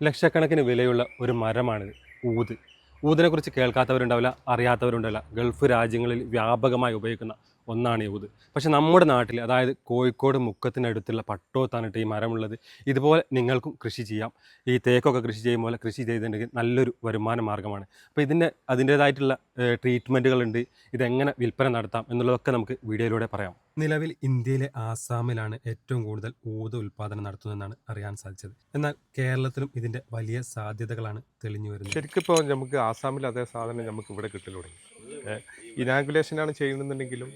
ലക്ഷക്കണക്കിന് വിലയുള്ള ഒരു മരമാണിത് ഊത്. ഊതിനെക്കുറിച്ച് കേൾക്കാത്തവരുണ്ടാവില്ല അറിയാത്തവരുണ്ടാവില്ല. ഗൾഫ് രാജ്യങ്ങളിൽ വ്യാപകമായി ഉപയോഗിക്കുന്ന ഒന്നാണ് ഊത്. പക്ഷെ നമ്മുടെ നാട്ടിൽ അതായത് കോഴിക്കോട് മുക്കത്തിനടുത്തുള്ള പട്ടോത്താനിട്ട് ഈ മരമുള്ളത്. ഇതുപോലെ നിങ്ങൾക്കും കൃഷി ചെയ്യാം. ഈ തേക്കൊക്കെ കൃഷി ചെയ്യും പോലെ കൃഷി ചെയ്തിട്ടുണ്ടെങ്കിൽ നല്ലൊരു വരുമാന മാർഗമാണ്. അപ്പോൾ ഇതിന്റെ അതിന്റേതായിട്ടുള്ള ട്രീറ്റ്മെന്റുകളുണ്ട് ഇതെങ്ങനെ വിൽപ്പന നടത്താം എന്നുള്ളതൊക്കെ നമുക്ക് വീഡിയോയിലൂടെ പറയാം. നിലവിൽ ഇന്ത്യയിലെ ആസാമിലാണ് ഏറ്റവും കൂടുതൽ ഊത് ഉൽപാദനം നടത്തുന്നതെന്നാണ് അറിയാൻ സാധിച്ചത്. എന്നാൽ കേരളത്തിലും ഇതിന്റെ വലിയ സാധ്യതകളാണ് തെളിഞ്ഞു വരുന്നത്. ശരിക്കും ഇപ്പോൾ നമുക്ക് ആസാമിൽ അതേ സാധനം നമുക്ക് ഇവിടെ കിട്ടൽ തുടങ്ങി. ഇനാഗുലേഷനാണ് ചെയ്യുന്നുണ്ടെങ്കിലും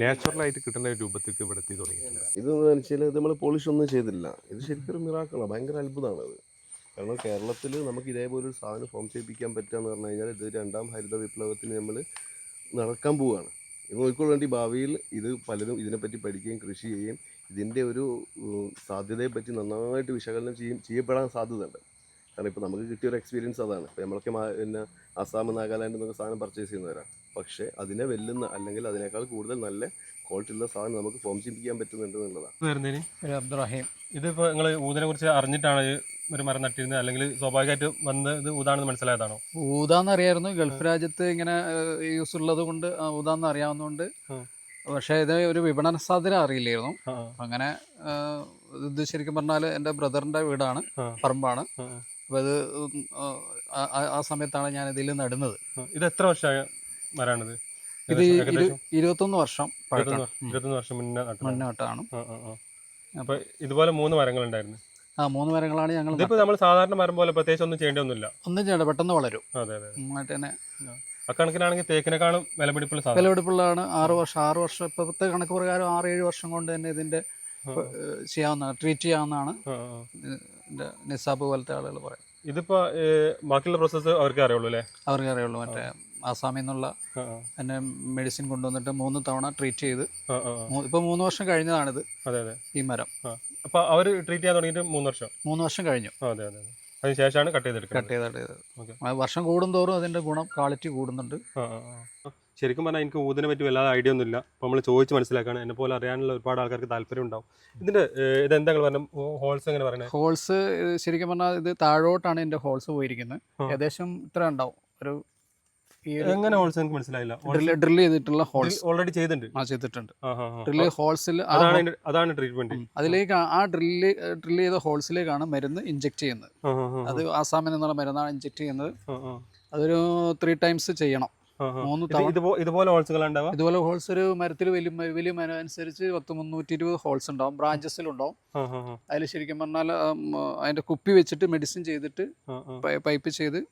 നാച്ചുറലായിട്ട് കിട്ടുന്ന രൂപത്തിൽ രൂപത്തിലേക്ക് ഇവിടെ എത്തി തുടങ്ങിയിട്ടുണ്ട്. ഇത് വെച്ചാൽ ഇത് നമ്മൾ പോളിഷ് ഒന്നും ചെയ്തില്ല. ഇത് ശരിക്കും ഒരു മിറാക്കളാണ്. ഭയങ്കര അത്ഭുതമാണ് അത് കാരണം കേരളത്തിൽ നമുക്ക് ഇതേപോലെ ഒരു സാധനം ഫോം ചെയ്യിപ്പിക്കാൻ പറ്റുക എന്ന് പറഞ്ഞു കഴിഞ്ഞാൽ ഇത് രണ്ടാം ഹരിത വിപ്ലവത്തിന് നമ്മൾ നടക്കാൻ പോവുകയാണ്. നോക്കിക്കൊണ്ട് വേണ്ടി ഭാവിയിൽ ഇത് പലതും ഇതിനെപ്പറ്റി പഠിക്കുകയും കൃഷി ചെയ്യുകയും ഇതിന്റെ ഒരു സാധ്യതയെപ്പറ്റി നന്നായിട്ട് വിശകലനം ചെയ്യും ചെയ്യപ്പെടാൻ സാധ്യതയുണ്ട്. കാരണം ഇപ്പോൾ നമുക്ക് കിട്ടിയ ഒരു എക്സ്പീരിയൻസ് അതാണ്. ഇപ്പോൾ നമ്മളൊക്കെ പിന്നെ അസാം നാഗാലാൻഡ് എന്നൊക്കെ സാധനം പർച്ചേസ് ചെയ്യുന്നവരാണ് പക്ഷേ അതിനെ വെല്ലുന്ന അല്ലെങ്കിൽ അതിനേക്കാൾ കൂടുതൽ നല്ല ക്വാളിറ്റി ഉള്ള സാധനം നമുക്ക് ഫോം ചിന്തിക്കാൻ പറ്റുന്നുണ്ട് എന്നുള്ളതാണ്. അബ്ദുറഹീം. ഇതിപ്പോൾ നിങ്ങൾ ഊതിനെ കുറിച്ച് അറിഞ്ഞിട്ടാണ് ഒരു മരം നട്ടിരുന്നത്? അല്ലെങ്കിൽ സ്വാഭാവികമായിട്ട് വന്ന് ഇത് ഊതാണെന്ന് മനസ്സിലായതാണോ? ഊതാന്ന് അറിയായിരുന്നു ഗൾഫ് രാജ്യത്ത് ഇങ്ങനെ യൂസ് ഉള്ളത് കൊണ്ട് ഊതാന്ന് അറിയാവുന്നതുകൊണ്ട്. പക്ഷേ ഇത് ഒരു വിപണന സാധ്യത അറിയില്ലായിരുന്നു. അങ്ങനെ ഇത് ശരിക്കും പറഞ്ഞാൽ എന്റെ ബ്രദറിന്റെ വീടാണ് പറമ്പാണ്. അപ്പം അപ്പോൾ ഇത് ആ സമയത്താണ് ഞാൻ ഇതിൽ നടുന്നത് ഇത് എത്ര വർഷമായ മരമാണിത് ഇത് ഇരുപത്തൊന്ന് വർഷം ഇരുപത്തൊന്ന് വർഷം മുന്നേ ആ. അപ്പൊ ഇതുപോലെ മൂന്ന് മരങ്ങൾ ഉണ്ടായിരുന്നു ആ മൂന്ന് മരങ്ങളാണ് ഞങ്ങൾ ഇതിപ്പോ നമ്മൾ സാധാരണ മരം പോലെ പ്രത്യേകിച്ച് ഒന്നും ചെയ്യേണ്ടതൊന്നുമില്ല ഒന്നും ചെയ്യണ്ട പെട്ടെന്ന് വളരും. അതെ അതെ നന്നായിട്ട് തന്നെ അക്കണക്കിനാണെങ്കിൽ തേക്കിനെക്കാളും വിലപിടിപ്പുള്ള വിലപിടിപ്പുള്ളതാണ്. ആറ് വർഷം ആറ് വർഷം ഇപ്പോഴത്തെ കണക്ക് പ്രകാരം ആറ് ഏഴ് വർഷം കൊണ്ട് തന്നെ ഇതിന്റെ ചെയ്യാവുന്ന ചെയ്യാവുന്നതാണ്. ട്രീറ്റ് ചെയ്യാവുന്നതാണ് നിസാബ് പോലത്തെ ആളുകൾ പറയും. ഇതിപ്പോ ബാക്കിയുള്ള പ്രോസസ്സ് അവർക്ക് അറിയുള്ളൂ അല്ലേ? അവർക്ക് അറിയുള്ളൂ. മറ്റേ ആസാമിൽ നിന്നുള്ള. എന്നെ മെഡിസിൻ കൊണ്ടുവന്നിട്ട് മൂന്ന് തവണ ട്രീറ്റ് ചെയ്ത്. ഇപ്പൊ മൂന്ന് വർഷം കഴിഞ്ഞതാണിത്. ഈ മരം. അപ്പൊ അവർ ട്രീറ്റ് ചെയ്യാൻ തുടങ്ങിയിട്ട് മൂന്ന് വർഷം? മൂന്ന് വർഷം കഴിഞ്ഞു. അതെ അതെ അതെ. ശേഷമാണ് കട്ട് ചെയ്തെടുക്കുന്നത്. കട്ട് ചെയ്ത് കട്ട് ആ വർഷം കൂടുന്തോറും അതിന്റെ ഗുണം ക്വാളിറ്റി കൂടുന്നുണ്ട്. ശരിക്കും പറഞ്ഞാൽ എനിക്ക് ഊതിനെ പറ്റി വല്ലാതെ ഐഡിയ ഒന്നുമില്ല. അപ്പോൾ നമ്മൾ ചോദിച്ച് മനസ്സിലാക്കാണ്. എന്നെ പോലെ അറിയാനുള്ള ഒരുപാട് ആൾക്കാർക്ക് താല്പര്യം ഉണ്ടാവും. ഇതിന്റെ ഇത് ഇതെന്താ പറഞ്ഞ? ഹോൾസ് എങ്ങനെ പറയുന്നത് ഹോൾസ് ശരിക്കും പറഞ്ഞാൽ ഇത് താഴോട്ടാണ് ഇതിന്റെ ഹോൾസ് പോയിരിക്കുന്നത്. ഏകദേശം ഇത്ര ഉണ്ടാവും. ഒരു എങ്ങനെ ഹോൾസ് എനിക്ക് മനസ്സിലായില്ല. ഡ്രിൽ ചെയ്തിട്ടുള്ള ഹോൾസ് ഓൾറെഡി ചെയ്തിട്ടുണ്ട്. ആ ചെയ്തിട്ടുണ്ട്. ഡ്രിൽ ഹോൾസിൽ അതാണ് അതാണ് ട്രീറ്റ്മെന്റ് അതിലേക്ക് ആ ഡ്രില്ല് ഡ്രിൽ ചെയ്ത ഹോൾസിലേക്കാണ് മരുന്ന് ഇഞ്ചെക്ട് ചെയ്യുന്നത്. അത് ആസാമിൽ നിന്നുള്ള മരുന്നാണ് ഇഞ്ചെക്ട് ചെയ്യുന്നത്. അതൊരു ത്രീ ടൈംസ് ചെയ്യണം. മൂന്ന് ഇതുപോലെ ഹോൾസുകൾ ഇതുപോലെ ഹോൾസ് ഒരു മരത്തിൽ വലിയ വലിയ മരം അനുസരിച്ച് പത്ത് മുന്നൂറ്റി ഇരുപത് ഹോൾസ് ഉണ്ടാവും ബ്രാഞ്ചസിലുണ്ടാവും അതിൽ ശരിക്കും പറഞ്ഞാൽ അതിന്റെ കുപ്പി വെച്ചിട്ട് മെഡിസിൻ ചെയ്തിട്ട് പൈപ്പ് ചെയ്ത്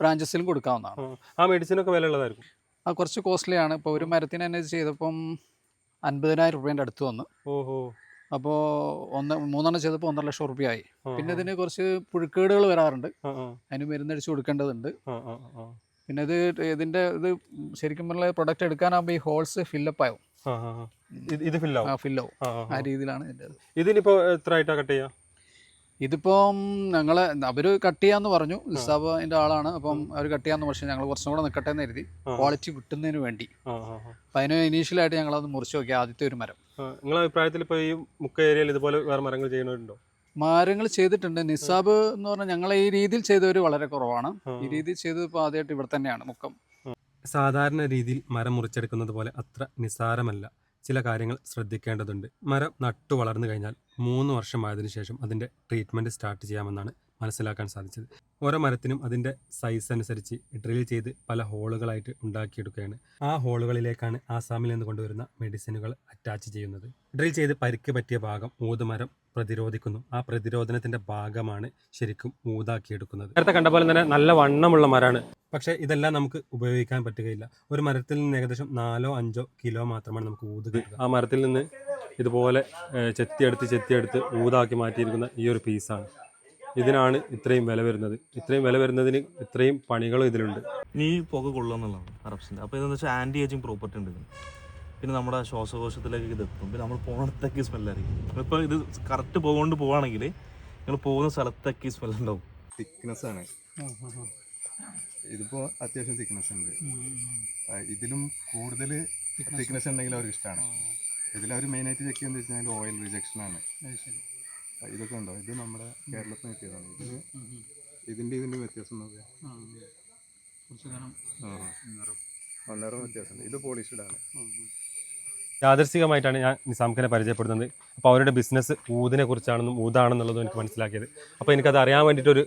ബ്രാഞ്ചസിലും കൊടുക്കാവുന്നതാണ്. ആ. ഒക്കെ വില ഉള്ളതായിരിക്കും. ആ കുറച്ച് കോസ്റ്റ്ലി ആണ്. ഇപ്പോൾ ഒരു മരത്തിന് തന്നെ ചെയ്തപ്പം അൻപതിനായിരം രൂപേന്റെ അടുത്ത് വന്നു. ഓഹോ. അപ്പോൾ ഒന്ന് മൂന്നെണ്ണം ചെയ്തപ്പോൾ ഒന്നര ലക്ഷം റുപ്യായി. പിന്നെ ഇതിന് കുറച്ച് പുഴുക്കേടുകൾ വരാറുണ്ട്. അതിന് മരുന്നടിച്ച് കൊടുക്കേണ്ടതുണ്ട്. പിന്നെ ഇത് ഇതിന്റെ ഇത് ശരിക്കും പറഞ്ഞാൽ പ്രൊഡക്റ്റ് എടുക്കാനാകുമ്പോൾ ഈ ഹോൾസ് ഫില്ലപ്പ് ആവും. ഇത് ഫില്ലാവും ആ ഫില്ലാവും ആ. രീതിയിലാണ് ഇതിന്റെ ഇതിനിപ്പോ എത്ര ആയിട്ടാ കട്ട് ചെയ്യാ? ഇതിപ്പം ഞങ്ങളെ അവർ കട്ട് ചെയ്യാന്ന് പറഞ്ഞു. നിസാബിന്റെ ആളാണ്. അപ്പം അവർ കട്ട് ചെയ്യാന്ന് പക്ഷേ ഞങ്ങൾ കുറച്ചും കൂടെ നിൽക്കട്ടെ എന്ന് കരുതി. ക്വാളിറ്റി കിട്ടുന്നതിന് വേണ്ടി. അപ്പം അതിന് ഇനീഷ്യലായിട്ട് ഞങ്ങളത് മുറിച്ച് നോക്കി. ആദ്യത്തെ ഒരു മരം. നിങ്ങളുടെ നിങ്ങളെ അഭിപ്രായത്തിൽ ഇപ്പൊ ഈ മുക്ക ഏരിയയിൽ ഇതുപോലെ വേറെ മരങ്ങൾ ചെയ്യുന്നവരുണ്ടോ? മരങ്ങൾ ചെയ്തിട്ടുണ്ട്. നിസാബ് എന്ന് പറഞ്ഞാൽ ഞങ്ങളെ ഈ രീതിയിൽ ചെയ്തവർ വളരെ കുറവാണ്. ഈ രീതിയിൽ ചെയ്തത് ഇപ്പോൾ ആദ്യമായിട്ട് ഇവിടെ തന്നെയാണ് മുക്കം സാധാരണ രീതിയിൽ മരം മുറിച്ചെടുക്കുന്നത് പോലെ അത്ര നിസാരമല്ല. ചില കാര്യങ്ങൾ ശ്രദ്ധിക്കേണ്ടതുണ്ട്. മരം നട്ടു വളർന്നു കഴിഞ്ഞാൽ മൂന്ന് വർഷമായതിനു ശേഷം അതിന്റെ ട്രീറ്റ്മെന്റ് സ്റ്റാർട്ട് ചെയ്യാമെന്നാണ് മനസ്സിലാക്കാൻ സാധിച്ചത്. ഓരോ മരത്തിനും അതിന്റെ സൈസ് അനുസരിച്ച് ഡ്രിൽ ചെയ്ത് പല ഹോളുകളായിട്ട് ഉണ്ടാക്കിയെടുക്കുകയാണ്. ആ ഹോളുകളിലേക്കാണ് ആസാമിൽ നിന്ന് കൊണ്ടുവരുന്ന മെഡിസിനുകൾ അറ്റാച്ച് ചെയ്യുന്നത്. ഡ്രിൽ ചെയ്ത് പരിക്ക് പറ്റിയ ഭാഗം ഊതുമരം പ്രതിരോധിക്കുന്നു. ആ പ്രതിരോധനത്തിന്റെ ഭാഗമാണ് ശരിക്കും ഊതാക്കിയെടുക്കുന്നത് നേരത്തെ കണ്ട പോലെ തന്നെ നല്ല വണ്ണമുള്ള മരമാണ്. പക്ഷേ ഇതെല്ലാം നമുക്ക് ഉപയോഗിക്കാൻ പറ്റുകയില്ല. ഒരു മരത്തിൽ നിന്ന് ഏകദേശം നാലോ അഞ്ചോ കിലോ മാത്രമാണ് നമുക്ക് ഊത് കിട്ടുക ആ മരത്തിൽ നിന്ന് ഇതുപോലെ ചെത്തിയെടുത്ത് ചെത്തിയെടുത്ത് ഊതാക്കി മാറ്റിയിരിക്കുന്ന ഈ ഒരു പീസാണ് ഇതിനാണ് ഇത്രയും വില വരുന്നത്. ഇത്രയും വില വരുന്നതിന് ഇത്രയും പണികളും ഇതിലുണ്ട്. നീ പുക കൊള്ളുക അപ്പൊ അപ്പോൾ ഇതെന്ന് വെച്ചാൽ ആന്റി ഏജിങ് പ്രോപ്പർട്ടി ഉണ്ട് ഇതിന്. പിന്നെ നമ്മുടെ ശ്വാസകോശത്തിലേക്ക് ഇത് എത്തും. പിന്നെ നമ്മൾ പോകുന്നിടത്തൊക്കെ സ്മെല്ലായിരിക്കും ഇപ്പോൾ ഇത് കറക്റ്റ് പോകൊണ്ട് പോവാണെങ്കിൽ നിങ്ങൾ പോകുന്ന സ്ഥലത്തേക്ക് സ്മെൽ ഉണ്ടാവും. തിക്നെസ് ആണ്. ഇതിപ്പോൾ അത്യാവശ്യം തിക്നെസ് ഉണ്ട്. ഇതിലും കൂടുതൽ തിക്നെസ് ഉണ്ടെങ്കിൽ അവർക്ക് ഇഷ്ടമാണ് ഇതിൽ അവർ മെയിനായിട്ട് ചെക്ക് ചെയ്യുന്നത് വെച്ച് കഴിഞ്ഞാൽ ഓയിൽ റിജക്ഷൻ ആണ്. ഇതൊക്കെ ഉണ്ടോ? ഇത് നമ്മുടെ കേരളത്തിൽ നിന്ന് കിട്ടിയതാണ്. ഇതിന് ഇതിന്റെ ഇതിന്റെ വ്യത്യാസം നോക്കിയാൽ ആ. നിറം വ്യത്യാസമുണ്ട്. ഇത് പോളിഷ്ഡ് ആണ്. യാദർശികമായിട്ടാണ് ഞാൻ നിസാംഖിനെ പരിചയപ്പെടുന്നത് അപ്പോൾ അവരുടെ ബിസിനസ് ഊതിനെ കുറിച്ചാണെന്നും ഊതാണെന്നുള്ളതും എനിക്ക് മനസ്സിലാക്കിയത്. അപ്പോൾ എനിക്കത് അറിയാൻ വേണ്ടിയിട്ടൊരു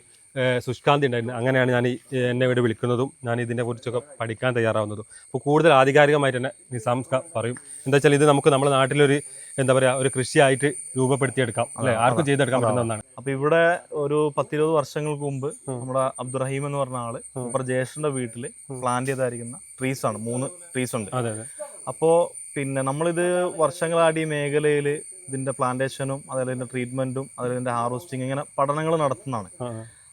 സുഷ്കാന്തി ഉണ്ടായിരുന്നു. അങ്ങനെയാണ് ഞാൻ ഈ എന്നെ ഇവിടെ വിളിക്കുന്നതും ഞാൻ ഇതിനെ കുറിച്ചൊക്കെ പഠിക്കാൻ തയ്യാറാവുന്നതും. അപ്പോൾ കൂടുതൽ ആധികാരികമായിട്ട് തന്നെ നിസാംസ്ക പറയും. എന്താ വെച്ചാൽ ഇത് നമുക്ക് നമ്മുടെ നാട്ടിലൊരു എന്താ പറയുക ഒരു കൃഷിയായിട്ട് രൂപപ്പെടുത്തിയെടുക്കാം. അല്ലെ? ആർക്കും ചെയ്തെടുക്കാൻ പറ്റുന്ന ഒന്നാണ്. അപ്പൊ ഇവിടെ ഒരു പത്തിരുപത് വർഷങ്ങൾക്ക് മുമ്പ് നമ്മുടെ അബ്ദുറഹീം എന്ന് പറഞ്ഞ ആൾ നമ്മുടെ ജ്യേഷ്ഠന്റെ വീട്ടിൽ പ്ലാന്റ് ചെയ്തായിരിക്കുന്ന ട്രീസ് ആണ്. മൂന്ന് ട്രീസ് ഉണ്ട്. അതെ അതെ. അപ്പോൾ പിന്നെ നമ്മളിത് വർഷങ്ങളാടി ഈ മേഖലയിൽ ഇതിന്റെ പ്ലാന്റേഷനും അതുപോലെ ഇതിന്റെ ട്രീറ്റ്മെന്റും അതുപോലെ ഇതിന്റെ ഹാർവസ്റ്റിംഗ് ഇങ്ങനെ പഠനങ്ങൾ നടത്തുന്നതാണ്.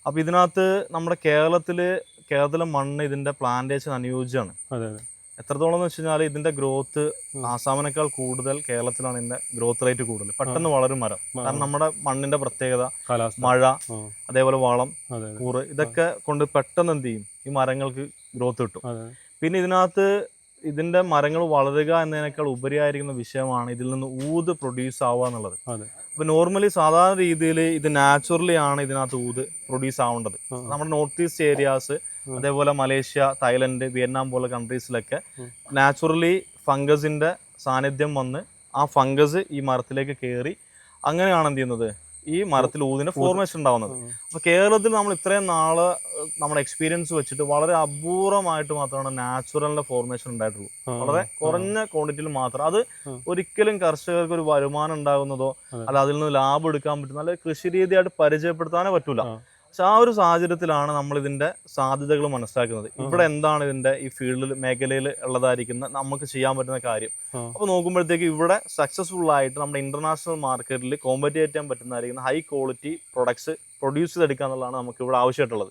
അപ്പോൾ ഇതിനകത്ത് നമ്മുടെ കേരളത്തിൽ കേരളത്തിലെ മണ്ണ് ഇതിന്റെ പ്ലാന്റേഷൻ അനുയോജ്യമാണ്. എത്രത്തോളം എന്ന് വെച്ച് കഴിഞ്ഞാൽ ഇതിന്റെ ഗ്രോത്ത് ആസാമിനേക്കാൾ കൂടുതൽ കേരളത്തിലാണ് ഇതിന്റെ ഗ്രോത്ത് റേറ്റ് കൂടുതൽ. പെട്ടെന്ന് വളരും മരം. കാരണം നമ്മുടെ മണ്ണിന്റെ പ്രത്യേകത മഴ അതേപോലെ വളം കൂറ് ഇതൊക്കെ കൊണ്ട് പെട്ടെന്ന് എന്ത് ചെയ്യും? ഈ മരങ്ങൾക്ക് ഗ്രോത്ത് കിട്ടും. പിന്നെ ഇതിനകത്ത് ഇതിന്റെ മരങ്ങൾ വളരുക എന്നതിനേക്കാൾ ഉപരിയായിരിക്കുന്ന വിഷയമാണ് ഇതിൽ നിന്ന് ഊത് പ്രൊഡ്യൂസ് ആവുക എന്നുള്ളത്. അപ്പൊ നോർമലി സാധാരണ രീതിയിൽ ഇത് നാച്ചുറലി ആണ് ഇതിനകത്ത് ഊത് പ്രൊഡ്യൂസ് ആവേണ്ടത്. നമ്മുടെ നോർത്ത് ഈസ്റ്റ് ഏരിയാസ് അതേപോലെ മലേഷ്യ തായ്ലൻഡ് വിയറ്റ്നാം പോലെ കൺട്രീസിലൊക്കെ നാച്ചുറലി ഫംഗസിന്റെ സാന്നിധ്യം വന്ന് ആ ഫംഗസ് ഈ മരത്തിലേക്ക് കയറി അങ്ങനെയാണ് എന്ത് ചെയ്യുന്നത്? ഈ മരത്തിൽ ഊതിന്റെ ഫോർമേഷൻ ഉണ്ടാവുന്നത്. അപ്പൊ കേരളത്തിൽ നമ്മൾ ഇത്രയും നാൾ നമ്മുടെ എക്സ്പീരിയൻസ് വെച്ചിട്ട് വളരെ അപൂർവമായിട്ട് മാത്രമാണ് നാച്ചുറലിന്റെ ഫോർമേഷൻ ഉണ്ടായിട്ടുള്ളൂ. വളരെ കുറഞ്ഞ ക്വാണ്ടിറ്റിയിൽ മാത്രം. അത് ഒരിക്കലും കർഷകർക്ക് ഒരു വരുമാനം ഉണ്ടാകുന്നതോ അല്ല അതിൽ നിന്ന് ലാഭം എടുക്കാൻ പറ്റുന്ന നല്ല കൃഷി രീതിയായിട്ട് പരിചയപ്പെടുത്താനേ പറ്റൂല. പക്ഷെ ആ ഒരു സാഹചര്യത്തിലാണ് നമ്മൾ ഇതിന്റെ സാധ്യതകൾ മനസ്സിലാക്കുന്നത്. ഇവിടെ എന്താണ് ഇതിന്റെ ഈ ഫീൽഡിൽ മേഖലയിൽ ഉള്ളതായിരിക്കുന്ന നമുക്ക് ചെയ്യാൻ പറ്റുന്ന കാര്യം. അപ്പൊ നോക്കുമ്പോഴത്തേക്ക് ഇവിടെ സക്സസ്ഫുൾ ആയിട്ട് നമ്മുടെ ഇന്റർനാഷണൽ മാർക്കറ്റിൽ കോമ്പറ്റീവ് ചെയ്യാൻ പറ്റുന്നതായിരിക്കുന്ന ഹൈ ക്വാളിറ്റി പ്രൊഡക്ട്സ് പ്രൊഡ്യൂസ് ചെയ്തെടുക്കുക എന്നുള്ളതാണ് നമുക്ക് ഇവിടെ ആവശ്യമായിട്ടുള്ളത്.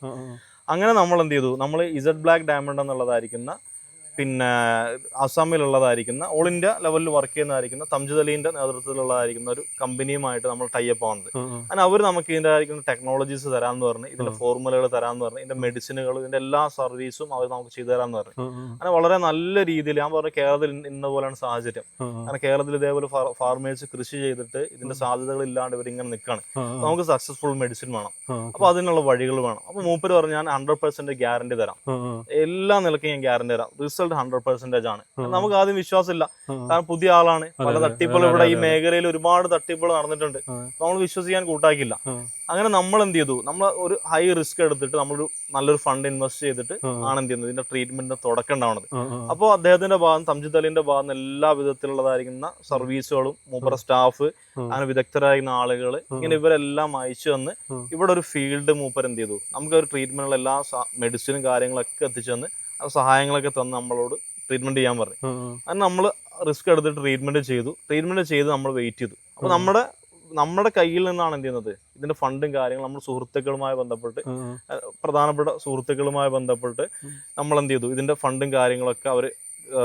അങ്ങനെ നമ്മൾ എന്ത് ചെയ്തു? നമ്മൾ ഇസഡ് ബ്ലാക്ക് ഡയമണ്ട് എന്നുള്ളതായിരിക്കുന്ന പിന്നെ അസാമിലുള്ളതായിരിക്കുന്ന ഓൾ ഇന്ത്യ ലെവലിൽ വർക്ക് ചെയ്യുന്നതായിരിക്കുന്ന തംജിദ് അലീന്റെ നേതൃത്വത്തിലുള്ളതായിരിക്കുന്ന ഒരു കമ്പനിയുമായിട്ട് നമ്മൾ ടൈപ്പ് ആവുന്നത്. അങ്ങനെ അവർ നമുക്ക് ഇതിന്റെ ആയിരിക്കുന്ന ടെക്നോളജീസ് തരാമെന്ന് പറഞ്ഞു ഇതിന്റെ ഫോർമുലകൾ തരാമെന്ന് പറഞ്ഞു ഇതിന്റെ മെഡിസിനുകൾ ഇതിന്റെ എല്ലാ സർവീസും അവർ നമുക്ക് ചെയ്തു തരാമെന്ന് പറഞ്ഞു. അങ്ങനെ വളരെ നല്ല രീതിയിൽ ഞാൻ പറഞ്ഞു കേരളത്തിൽ ഇന്ന- പോലെയാണ് സാഹചര്യം. കാരണം കേരളത്തിൽ ഇതേപോലെ ഫാർമേഴ്സ് കൃഷി ചെയ്തിട്ട് ഇതിന്റെ സാധ്യതകൾ ഇല്ലാണ്ട് ഇവരിങ്ങനെ നിൽക്കുകയാണ്. നമുക്ക് സക്സസ്ഫുൾ മെഡിസിൻ വേണം. അപ്പൊ അതിനുള്ള വഴികൾ വേണം. അപ്പൊ മൂപ്പര് പറഞ്ഞു ഞാൻ ഹൺഡ്രഡ് പെർസെന്റ് ഗ്യാരണ്ടി തരാം. എല്ലാ നിലക്കും ഞാൻ ഗ്യാരണ്ടി തരാം. റിസൾട്ട് ഹൺഡ്രഡ് പെർസെന്റേജ് ആണ്. നമുക്ക് ആദ്യം വിശ്വാസമില്ല. കാരണം പുതിയ ആളാണ്. പല തട്ടിപ്പുകൾ ഇവിടെ ഈ. മേഖലയിൽ ഒരുപാട് തട്ടിപ്പുകൾ നടന്നിട്ടുണ്ട്. നമ്മൾ വിശ്വസിക്കാൻ കൂട്ടാക്കില്ല അങ്ങനെ നമ്മൾ എന്ത് ചെയ്തു? നമ്മൾ ഒരു ഹൈ റിസ്ക് എടുത്തിട്ട് നമ്മളൊരു നല്ലൊരു ഫണ്ട് ഇൻവെസ്റ്റ് ചെയ്തിട്ട്. ആണ് എന്ത് ചെയ്യുന്നത്? ഇതിന്റെ ട്രീറ്റ്മെന്റിന്റെ തുടക്കം ഉണ്ടാവുന്നത്. അപ്പോൾ അദ്ദേഹത്തിന്റെ ഭാഗം തംജിദ് അലിന്റെ ഭാഗം എല്ലാ വിധത്തിലുള്ളതായിരിക്കുന്ന സർവീസുകളും മൂപ്പറ സ്റ്റാഫ് അങ്ങനെ വിദഗ്ധരായിരുന്ന ആളുകൾ ഇങ്ങനെ ഇവരെല്ലാം അയച്ചു തന്ന്. ഇവിടെ ഒരു ഫീൽഡ് മൂപ്പർ എന്ത് ചെയ്തു? നമുക്ക് ഒരു ട്രീറ്റ്മെന്റിനുള്ള എല്ലാ മെഡിസിനും കാര്യങ്ങളൊക്കെ എത്തിച്ചു തന്ന് സഹായങ്ങളൊക്കെ തന്ന് നമ്മളോട് ട്രീറ്റ്മെന്റ് ചെയ്യാൻ പറഞ്ഞു. അത് നമ്മൾ റിസ്ക് എടുത്തിട്ട് ട്രീറ്റ്മെന്റ് ചെയ്തു. ട്രീറ്റ്മെന്റ് ചെയ്ത് നമ്മൾ വെയിറ്റ് ചെയ്തു. അപ്പോൾ നമ്മുടെ നമ്മുടെ കയ്യിൽ നിന്നാണ് എന്ത് ചെയ്യുന്നത്? ഇതിന്റെ ഫണ്ടും കാര്യങ്ങളും നമ്മൾ സുഹൃത്തുക്കളുമായി ബന്ധപ്പെട്ട്. പ്രധാനപ്പെട്ട സുഹൃത്തുക്കളുമായി ബന്ധപ്പെട്ട് നമ്മൾ എന്ത് ചെയ്തു? ഇതിന്റെ ഫണ്ടും കാര്യങ്ങളൊക്കെ അവർ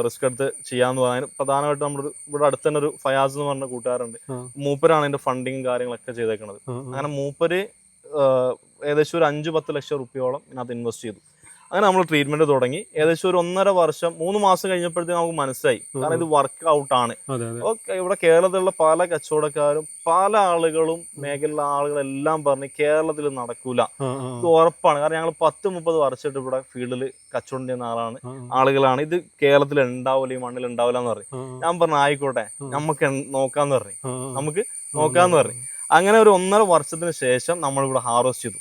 റിസ്ക് എടുത്ത് ചെയ്യാന്ന് പറയാൻ പ്രധാനമായിട്ട് നമ്മുടെ ഇവിടെ അടുത്ത് തന്നെ ഒരു ഫയാസ് എന്ന് പറഞ്ഞ കൂട്ടുകാരുണ്ട്. മൂപ്പരാണ് ഇതിന്റെ ഫണ്ടിങ്ങും കാര്യങ്ങളൊക്കെ ചെയ്തേക്കുന്നത്. അങ്ങനെ മൂപ്പര് ഏകദേശം ഒരു അഞ്ച് പത്ത് ലക്ഷം റുപ്യോളം ഇതിനകത്ത് ഇൻവെസ്റ്റ് ചെയ്തു. അങ്ങനെ നമ്മൾ ട്രീറ്റ്മെന്റ് തുടങ്ങി. ഏകദേശം ഒരു ഒന്നര വർഷം മൂന്ന് മാസം കഴിഞ്ഞപ്പോഴത്തേക്ക് നമുക്ക് മനസ്സിലായി. കാരണം ഇത് വർക്ക് ഔട്ട് ആണ് ഇവിടെ കേരളത്തിലുള്ള പല കച്ചവടക്കാരും പല ആളുകളും മേഖലയിലെ ആളുകളെല്ലാം പറഞ്ഞ് കേരളത്തിൽ നടക്കൂല. ഇത് ഉറപ്പാണ്. കാരണം ഞങ്ങൾ പത്ത് മുപ്പത് വർഷമായിട്ട് ഇവിടെ ഫീൽഡിൽ കച്ചവടം ചെയ്യുന്ന ആളാണ്. ആളുകളാണ്. ഇത് കേരളത്തിൽ ഉണ്ടാവില്ല ഈ മണ്ണിൽ ഉണ്ടാവില്ല എന്ന് പറഞ്ഞു ഞാൻ പറഞ്ഞു ആയിക്കോട്ടെ നമുക്ക് നോക്കാന്ന് പറഞ്ഞു. നമുക്ക് നോക്കാന്ന് പറഞ്ഞു അങ്ങനെ ഒരു ഒന്നര വർഷത്തിന് ശേഷം നമ്മൾ ഇവിടെ ഹാർവസ്റ്റ് ചെയ്തു.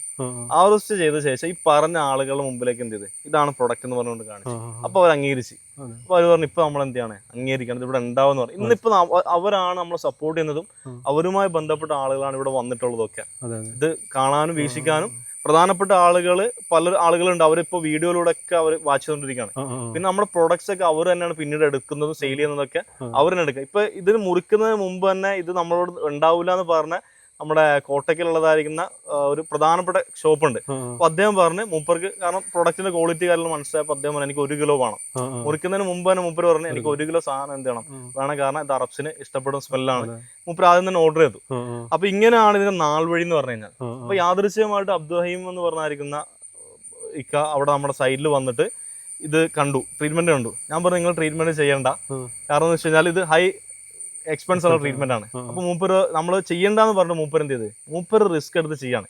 ഹാർവസ്റ്റ് ചെയ്ത ശേഷം ഈ പറഞ്ഞ ആളുകളുടെ മുമ്പിലേക്ക് എന്ത് ചെയ്ത്? ഇതാണ് പ്രൊഡക്റ്റ് എന്ന് പറഞ്ഞുകൊണ്ട് കാണിച്ചു. അപ്പൊ അവർ അംഗീകരിച്ച്. അപ്പൊ അവർ പറഞ്ഞു ഇപ്പൊ നമ്മൾ എന്താണ് അംഗീകരിക്കണത് അംഗീകരിക്കണം. ഇവിടെ ഉണ്ടാവുന്ന പറഞ്ഞു. ഇന്നിപ്പോ അവരാണ് നമ്മളെ സപ്പോർട്ട് ചെയ്യുന്നതും അവരുമായി ബന്ധപ്പെട്ട ആളുകളാണ് ഇവിടെ വന്നിട്ടുള്ളതൊക്കെ. ഇത് കാണാനും വീക്ഷിക്കാനും പ്രധാനപ്പെട്ട ആളുകൾ പല ആളുകളുണ്ട്. അവരിപ്പോ വീഡിയോയിലൂടെ ഒക്കെ അവർ വാച്ച് ചെയ്തുകൊണ്ടിരിക്കുകയാണ്. പിന്നെ നമ്മുടെ പ്രൊഡക്ട്സ് ഒക്കെ അവർ തന്നെയാണ് പിന്നീട് എടുക്കുന്നതും സെയിൽ ചെയ്യുന്നതൊക്കെ. അവർ തന്നെ എടുക്കുക. ഇപ്പൊ ഇതിന് മുറിക്കുന്നതിന് മുമ്പ് തന്നെ ഇത് നമ്മളോട് ഉണ്ടാവില്ല എന്ന് പറഞ്ഞ നമ്മുടെ കോട്ടയ്ക്കലുള്ളതായിരിക്കുന്ന ഒരു പ്രധാനപ്പെട്ട ഷോപ്പ് ഉണ്ട് ആ, ആ. അപ്പൊ അദ്ദേഹം പറഞ്ഞ് മൂപ്പർക്ക് കാരണം പ്രൊഡക്റ്റിന്റെ ക്വാളിറ്റി കാര്യങ്ങൾ മനസ്സിലായപ്പോൾ അദ്ദേഹം പറഞ്ഞു എനിക്ക് ഒരു കിലോ വേണം. മുറിക്കുന്നതിന് മുമ്പ് തന്നെ മൂപ്പർ പറഞ്ഞു എനിക്ക് ഒരു കിലോ സാധനം എന്ത് ചെയ്യണം? വേണം കാരണം ഇത് അറബ്സിന് ഇഷ്ടപ്പെടുന്ന സ്മെല്ലാണ്. മൂപ്പർ ആദ്യം തന്നെ ഓർഡർ ചെയ്തു. അപ്പൊ ഇങ്ങനെയാണ് ഇതിന്റെ നാൾ വഴി എന്ന് പറഞ്ഞു കഴിഞ്ഞാൽ. അപ്പൊ യാദൃശ്യമായിട്ട് അബ്ദുഹീം എന്ന് പറഞ്ഞായിരിക്കുന്ന ഇക്ക അവിടെ നമ്മുടെ സൈഡിൽ വന്നിട്ട് ഇത് കണ്ടു ട്രീറ്റ്മെന്റ് കണ്ടു. ഞാൻ പറഞ്ഞു നിങ്ങൾ ട്രീറ്റ്മെന്റ് ചെയ്യണ്ട. കാരണം എന്ന് വെച്ച് കഴിഞ്ഞാൽ ഇത് ഹൈ എക്സ്പെൻസ് ഉള്ള ട്രീറ്റ്മെന്റ് ആണ്. അപ്പൊ മൂപ്പര് നമ്മൾ ചെയ്യണ്ടെന്ന് പറഞ്ഞ മൂപ്പർ എന്ത് ചെയ്ത്? മൂപ്പര് റിസ്ക് എടുത്ത് ചെയ്യാണ്.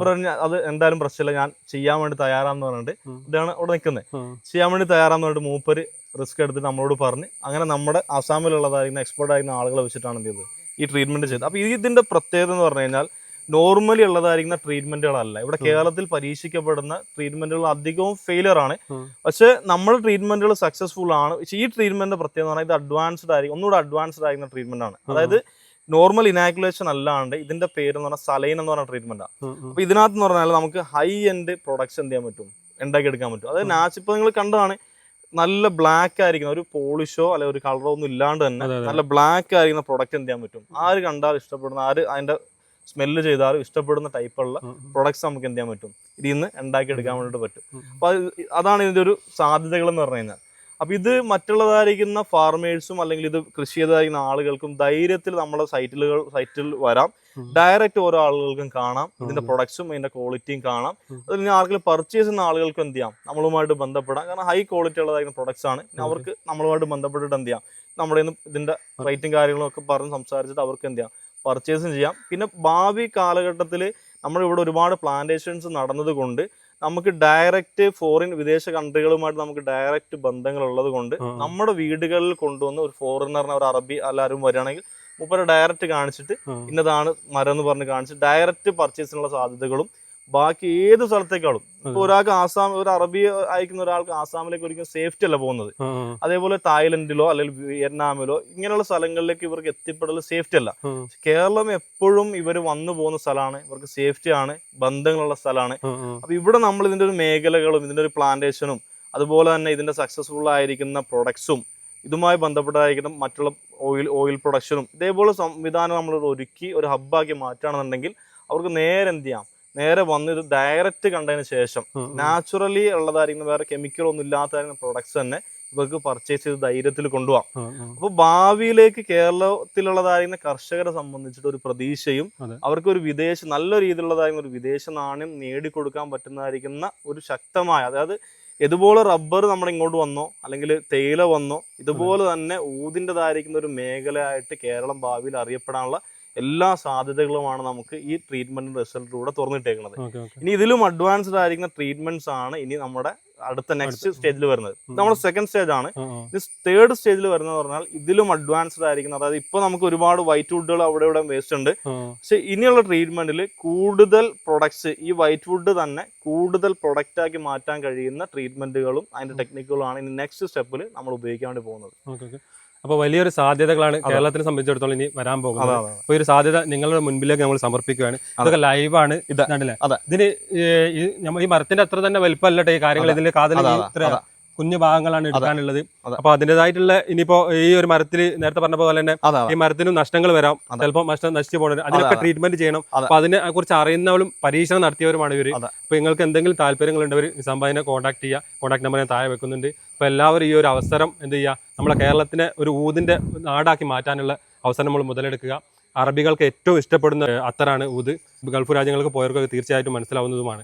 പറഞ്ഞു അത് എന്തായാലും പ്രശ്നമില്ല ഞാൻ ചെയ്യാൻ വേണ്ടി തയ്യാറാന്ന് പറഞ്ഞിട്ട് ഇതാണ് അവിടെ നിൽക്കുന്നത്. ചെയ്യാൻ വേണ്ടി തയ്യാറാന്ന് പറഞ്ഞിട്ട് മൂപ്പര് റിസ്ക് എടുത്ത് നമ്മളോട് പറഞ്ഞ് അങ്ങനെ നമ്മുടെ അസാമിലുള്ളതായിരുന്ന എക്സ്പേർട്ട് ആയിരുന്ന ആളുകളെ വെച്ചിട്ടാണ് എന്ത് ചെയ്തത്? ഈ ട്രീറ്റ്മെന്റ് ചെയ്തത്. അപ്പൊ ഇതിന്റെ പ്രത്യേകത എന്ന് പറഞ്ഞു കഴിഞ്ഞാൽ നോർമലി ഉള്ളതായിരിക്കുന്ന ട്രീറ്റ്മെന്റുകളല്ല ഇവിടെ. കേരളത്തിൽ പരീക്ഷിക്കപ്പെടുന്ന ട്രീറ്റ്മെന്റുകൾ അധികവും ഫെയിലർ ആണ്. പക്ഷേ നമ്മുടെ ട്രീറ്റ്മെന്റുകൾ സക്സസ്ഫുൾ ആണ്. പക്ഷേ ഈ ട്രീറ്റ്മെന്റ് പ്രത്യേകത പറഞ്ഞാൽ ഇത് അഡ്വാൻസ്ഡ് ആയിരിക്കും. ഒന്നുകൂടെ അഡ്വാൻസ്ഡ് ആയിരിക്കുന്ന ട്രീറ്റ്മെന്റ് ആണ്. അതായത് നോർമൽ ഇനാക്കുലേഷൻ അല്ലാണ്ട് ഇതിന്റെ പേര് എന്ന് പറഞ്ഞാൽ സലൈൻ എന്ന് പറഞ്ഞ ട്രീറ്റ്മെന്റ് ആണ്. അപ്പൊ ഇതിനകത്ത് എന്ന് പറഞ്ഞാൽ നമുക്ക് ഹൈ എൻഡ് പ്രൊഡക്ഷൻ എന്ത് ചെയ്യാൻ പറ്റും? ഉണ്ടാക്കി എടുക്കാൻ പറ്റും. അതായത് നാച്ച് ഇപ്പൊ നിങ്ങൾ കണ്ടതാണ്. നല്ല ബ്ലാക്ക് ആയിരിക്കുന്ന ഒരു പോളിഷോ അല്ലെ ഒരു കളറോ ഒന്നും ഇല്ലാണ്ട് തന്നെ. നല്ല ബ്ലാക്ക് ആയിരിക്കുന്ന പ്രൊഡക്റ്റ് എന്ത് ചെയ്യാൻ പറ്റും? ആര് കണ്ടാൽ ഇഷ്ടപ്പെടുന്ന ആര് അതിന്റെ സ്മെല്ല് ചെയ്താലും ഇഷ്ടപ്പെടുന്ന ടൈപ്പുള്ള. പ്രൊഡക്ട്സ് നമുക്ക് എന്ത് ചെയ്യാൻ പറ്റും? ഇതിൽ നിന്ന് ഉണ്ടാക്കി എടുക്കാൻ വേണ്ടിയിട്ട് പറ്റും. ഉം. അപ്പൊ അതാണ് ഇതിന്റെ ഒരു സാധ്യതകൾ എന്ന് പറഞ്ഞു കഴിഞ്ഞാൽ. അപ്പൊ ഇത് മറ്റുള്ളതായിരിക്കുന്ന ഫാർമേഴ്സും അല്ലെങ്കിൽ ഇത് കൃഷി ചെയ്തായിരിക്കുന്ന ആളുകൾക്കും ധൈര്യത്തിൽ നമ്മുടെ സൈറ്റിലുകൾ സൈറ്റിൽ വരാം. ഡയറക്റ്റ് ഓരോ ആളുകൾക്കും കാണാം. ഇതിന്റെ. പ്രൊഡക്ട്സും ഇതിന്റെ ക്വാളിറ്റിയും കാണാം. അത് പിന്നെ ആർക്കെങ്കിലും പർച്ചേസ് ചെയ്യുന്ന ആളുകൾക്കും എന്ത് ചെയ്യാം? നമ്മളുമായിട്ട് ബന്ധപ്പെടാം. കാരണം ഹൈ ക്വാളിറ്റി ഉള്ളതായിരുന്ന പ്രൊഡക്ട്സ് ആണ്. അവർക്ക് നമ്മളുമായിട്ട് ബന്ധപ്പെട്ടിട്ട് എന്ത് ചെയ്യാം? നമ്മുടെ ഇതിന്റെ റേറ്റും കാര്യങ്ങളും ഒക്കെ പറഞ്ഞ് സംസാരിച്ചിട്ട് അവർക്ക് എന്ത് ചെയ്യാം? പർച്ചേസും ചെയ്യാം. പിന്നെ ഭാവി കാലഘട്ടത്തിൽ നമ്മളിവിടെ ഒരുപാട് പ്ലാന്റേഷൻസ് നടന്നത് കൊണ്ട് നമുക്ക് ഡയറക്റ്റ് ഫോറിൻ വിദേശ കൺട്രികളുമായിട്ട് നമുക്ക് ഡയറക്റ്റ് ബന്ധങ്ങൾ ഉള്ളത് കൊണ്ട് നമ്മുടെ വീടുകളിൽ കൊണ്ടുവന്ന് ഒരു ഫോറിനറിന് ഒരു അറബി എല്ലാവരും വരികയാണെങ്കിൽ മുപ്പര ഡയറക്റ്റ് കാണിച്ചിട്ട് ഇന്നതാണ് മരം എന്ന് പറഞ്ഞ് കാണിച്ച് ഡയറക്റ്റ് പർച്ചേസിനുള്ള സാധ്യതകളും ബാക്കി ഏത് സ്ഥലത്തേക്കാളും. ഇപ്പൊ. ഒരാൾക്ക് ആസാം ഒരു അറബി അയക്കുന്ന ഒരാൾക്ക് ആസാമിലേക്ക് ഒരിക്കലും സേഫ്റ്റി അല്ല പോകുന്നത്. അതേപോലെ തായ്ലൻഡിലോ അല്ലെങ്കിൽ വിയറ്റ്നാമിലോ ഇങ്ങനെയുള്ള സ്ഥലങ്ങളിലേക്ക് ഇവർക്ക് എത്തിപ്പെടൽ സേഫ്റ്റി അല്ല. കേരളം എപ്പോഴും ഇവർ വന്നു പോകുന്ന സ്ഥലമാണ്. ഇവർക്ക് സേഫ്റ്റി ആണ്. ബന്ധങ്ങളുള്ള സ്ഥലമാണ്. അപ്പൊ ഇവിടെ നമ്മൾ ഇതിന്റെ ഒരു മേഖലകളും ഇതിന്റെ ഒരു പ്ലാന്റേഷനും അതുപോലെ തന്നെ ഇതിന്റെ സക്സസ്ഫുൾ ആയിരിക്കുന്ന പ്രൊഡക്ട്സും ഇതുമായി ബന്ധപ്പെട്ടതായിരിക്കുന്ന മറ്റുള്ള ഓയിൽ ഓയിൽ പ്രൊഡക്ഷനും ഇതേപോലെ സംവിധാനം നമ്മൾ ഒരുക്കി ഒരു ഹബ്ബാക്കി മാറ്റുകയാണെന്നുണ്ടെങ്കിൽ അവർക്ക് നേരെ എന്ത് ചെയ്യാം? നേരെ വന്ന് ഇത് ഡയറക്റ്റ് കണ്ടതിന് ശേഷം. നാച്ചുറലി ഉള്ളതായിരിക്കുന്ന വേറെ കെമിക്കൽ ഒന്നും ഇല്ലാത്ത പ്രൊഡക്ട്സ് തന്നെ ഇവർക്ക് പർച്ചേസ് ചെയ്ത് ധൈര്യത്തിൽ കൊണ്ടുപോകാം. അപ്പോൾ ഭാവിയിലേക്ക് കേരളത്തിലുള്ളതായിരുന്ന കർഷകരെ സംബന്ധിച്ചിട്ട് ഒരു പ്രതീക്ഷയും അവർക്ക് ഒരു വിദേശ നല്ല രീതിയിലുള്ളതായിരുന്ന ഒരു വിദേശ നാണ്യം നേടിക്കൊടുക്കാൻ പറ്റുന്നതായിരിക്കുന്ന ഒരു ശക്തമായ അതായത് ഇതുപോലെ റബ്ബർ നമ്മുടെ ഇങ്ങോട്ട് വന്നോ അല്ലെങ്കിൽ തേയില വന്നോ ഇതുപോലെ തന്നെ ഊതിന്റെതായിരിക്കുന്ന ഒരു മേഖലയായിട്ട് കേരളം ഭാവിയിൽ അറിയപ്പെടാനുള്ള എല്ലാ സാധ്യതകളുമാണ് നമുക്ക് ഈ ട്രീറ്റ്മെന്റ് റിസൾട്ടിലൂടെ തുറന്നിട്ടേക്കുന്നത് ഇനി ഇതിലും അഡ്വാൻസ്ഡ് ആയിരിക്കുന്ന ട്രീറ്റ്മെന്റ്സ് ആണ് ഇനി നമ്മുടെ അടുത്ത നെക്സ്റ്റ് സ്റ്റേജിൽ വരുന്നത്. നമ്മുടെ സെക്കൻഡ് സ്റ്റേജ് ആണ്. തേർഡ് സ്റ്റേജിൽ വരുന്നത് പറഞ്ഞാൽ ഇതിലും അഡ്വാൻസ്ഡ് ആയിരിക്കുന്ന അതായത് ഇപ്പൊ നമുക്ക് ഒരുപാട് വൈറ്റ് വുഡുകൾ അവിടെ ഇവിടെ വേസ്റ്റ് ഉണ്ട്. പക്ഷെ ഇനിയുള്ള ട്രീറ്റ്മെന്റിൽ കൂടുതൽ പ്രൊഡക്ട്സ് ഈ വൈറ്റ് വുഡ് തന്നെ കൂടുതൽ പ്രൊഡക്റ്റ് ആക്കി മാറ്റാൻ കഴിയുന്ന ട്രീറ്റ്മെന്റുകളും അതിന്റെ ടെക്നിക്കുകളാണ് ഇനി നെക്സ്റ്റ് സ്റ്റെപ്പിൽ നമ്മൾ ഉപയോഗിക്കാൻ വേണ്ടി പോകുന്നത്. അപ്പോൾ വലിയൊരു സാധ്യതകളാണ്. കേരളത്തിനെ സംബന്ധിച്ചിടത്തോളം ഇനി വരാൻ പോകുന്നത് അപ്പൊ അപ്പോൾ ഒരു സാധ്യത നിങ്ങളുടെ മുൻപിലേക്ക് നമ്മൾ സമർപ്പിക്കുകയാണ് ഇതൊക്കെ ലൈവാണ് ഇതാണ്. ഇതിന് ഈ മരത്തിന്റെ അത്ര തന്നെ വലിപ്പമല്ലട്ടെ ഈ കാര്യങ്ങൾ. ഇതിന്റെ കാതൽ ഇത്ര. കുഞ്ഞു ഭാഗങ്ങളാണ് എടുക്കാനുള്ളത്. അപ്പൊ അതിന്റെതായിട്ടുള്ള ഇനിയിപ്പോ ഈ ഒരു മരത്തിൽ നേരത്തെ പറഞ്ഞ പോലെ തന്നെ ഈ മരത്തിനും നഷ്ടങ്ങൾ വരാം. ചിലപ്പോൾ നഷ്ടം നശിച്ചു പോകണം. അതിനൊക്കെ ട്രീറ്റ്മെന്റ് ചെയ്യണം. അപ്പൊ അതിനെ കുറിച്ച് അറിയുന്നവരും പരീക്ഷണം നടത്തിയവരുമാണ് ഇവർ. അപ്പൊ നിങ്ങൾക്ക് എന്തെങ്കിലും താല്പര്യങ്ങളുണ്ടവർ നിസാംബായിനെ കോൺടാക്ട് ചെയ്യുക കോൺടാക്ട് നമ്പർ ഞാൻ താഴെ വെക്കുന്നുണ്ട്. അപ്പൊ എല്ലാവരും ഈ ഒരു അവസരം എന്ത് ചെയ്യുക നമ്മുടെ കേരളത്തിനെ ഒരു ഊതിന്റെ നാടാക്കി മാറ്റാനുള്ള അവസരം നമ്മൾ മുതലെടുക്കുക. അറബികൾക്ക് ഏറ്റവും ഇഷ്ടപ്പെടുന്ന അത്തറാണ് ഊത്. ഗൾഫ് രാജ്യങ്ങൾക്ക് പോയവർക്കൊക്കെ തീർച്ചയായിട്ടും മനസ്സിലാവുന്നതുമാണ്.